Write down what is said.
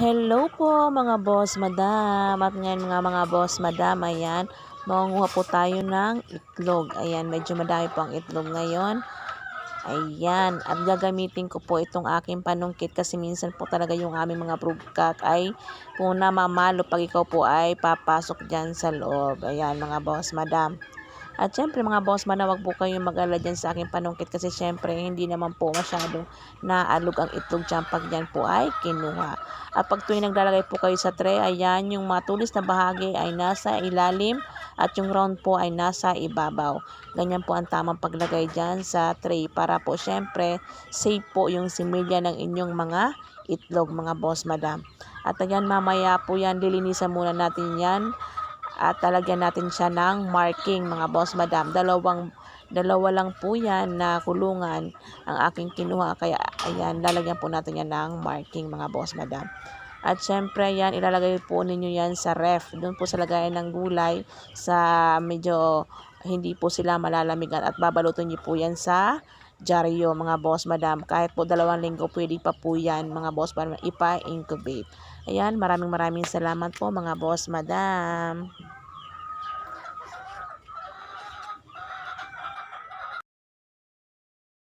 Hello po mga boss madam. At ngayon mga mga boss madam, ayan, mangunguha po tayo ng itlog. Ayan, medyo madami po ang itlog ngayon. Ayan, at gagamitin ko po itong aking panungkit kasi minsan po talaga yung aming mga broodcock ay kung namamalo pag ikaw po ay papasok dyan sa loob. Ayan mga boss madam. At syempre mga boss man, wag po kayong mag-alala dyan sa aking panungkit kasi syempre hindi naman po masyadong naalog ang itlog dyan pag dyan po ay kinuha. At pag tuwing naglalagay po kayo sa tray, ayan yung matulis na bahagi ay nasa ilalim at yung round po ay nasa ibabaw. Ganyan po ang tamang paglagay dyan sa tray para po syempre safe po yung similya ng inyong mga itlog mga boss madam. At ayan mamaya po yan, lilinisan muna natin yan at talagyan natin siya ng marking mga boss madam. Dalawang dalawa lang po yan na kulungan ang aking kinuha kaya ayan lalagyan po natin yan ng marking mga boss madam. At syempre yan ilalagay po ninyo yan sa ref. Doon po sa lagayan ng gulay sa medyo hindi po sila malalamigan at babalutin niyo po yan sa dyaryo mga boss madam. Kahit po dalawang linggo pwede pa po yan mga boss madam ipa-incubate. Ayan maraming maraming salamat po mga boss madam.